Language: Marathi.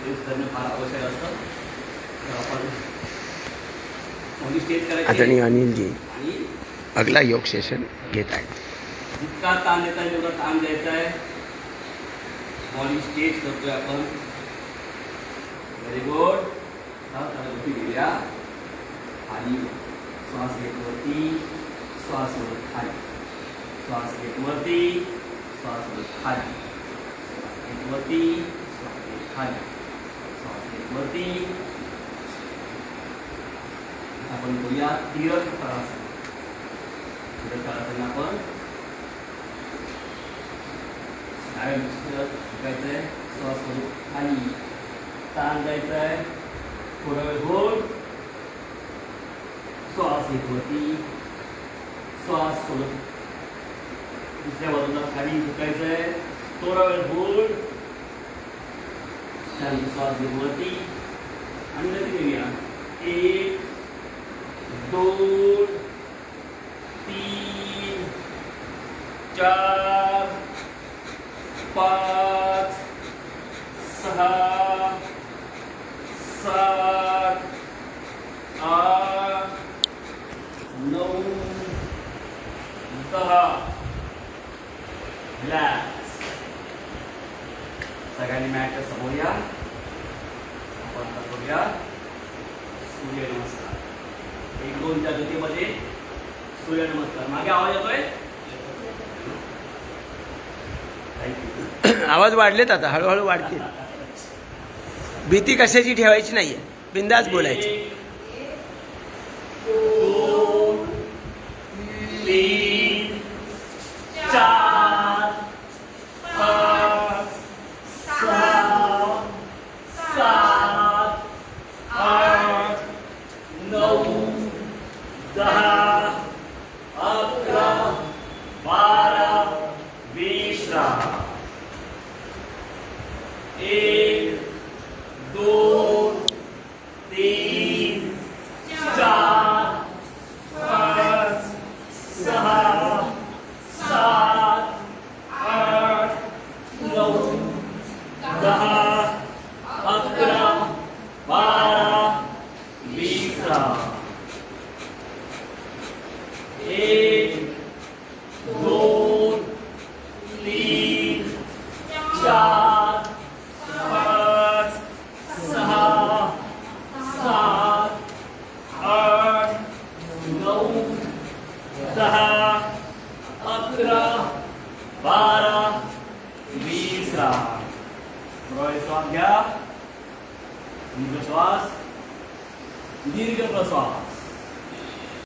स्टेज करणे फार आवश्यक असतं तर आपण स्टेज करायची आदरणीय अनिलजी आणि अगला योग सेशन घेत आहेत जितका ताण देता येईल तेवढा ताण द्यायचा आहे बॉडी स्टेज करतोय आपण व्हेरी गुड गती घेऊया आणि श्वास घेत वरती श्वास वर खाली। श्वास घेत वरती श्वास वर खाली। श्वास घेत वरती श्वास खाली। वरती आपण करूया तिरक करासन तिरक करासन आपण डाव्या दृष्टीला झुकायचं आहे श्वास करून खाली ताण द्यायचा आहे थोडा वेळ होल्ड श्वास घेत वरती. श्वास सोडत दुसऱ्या बाजूला खाली झुकायचं आहे थोडा वेळ होल्ड चल सौ विभूति अंदर एक, दो, तीन, चार, पाँच सहा सात, आठ, नौ दहा ला सगळ्यांनी मॅटच्या समोर या आपण करूया सूर्यनमस्कार एक दोनच्या गतीमध्ये सूर्यनमस्कार मागे आवाज येतोय? आवाज वाढलेत आता हळूहळू वाढतील. भीती कशाची ठेवायची नाहीये. बिंदास बोलायची दोन तीन चार पाच सहा सात आठ नऊ दहा अकरा बारा वीस राहा एक दोन तीन चार पाच सहा सात आठ नऊ दहा अकरा बारा वीस. एक दोन तीन चार पाच सहा सात आठ नऊ दहा अकरा बारा वीस थोडा श्वास घ्या. दीर्घ श्वास. दीर्घ प्रश्वास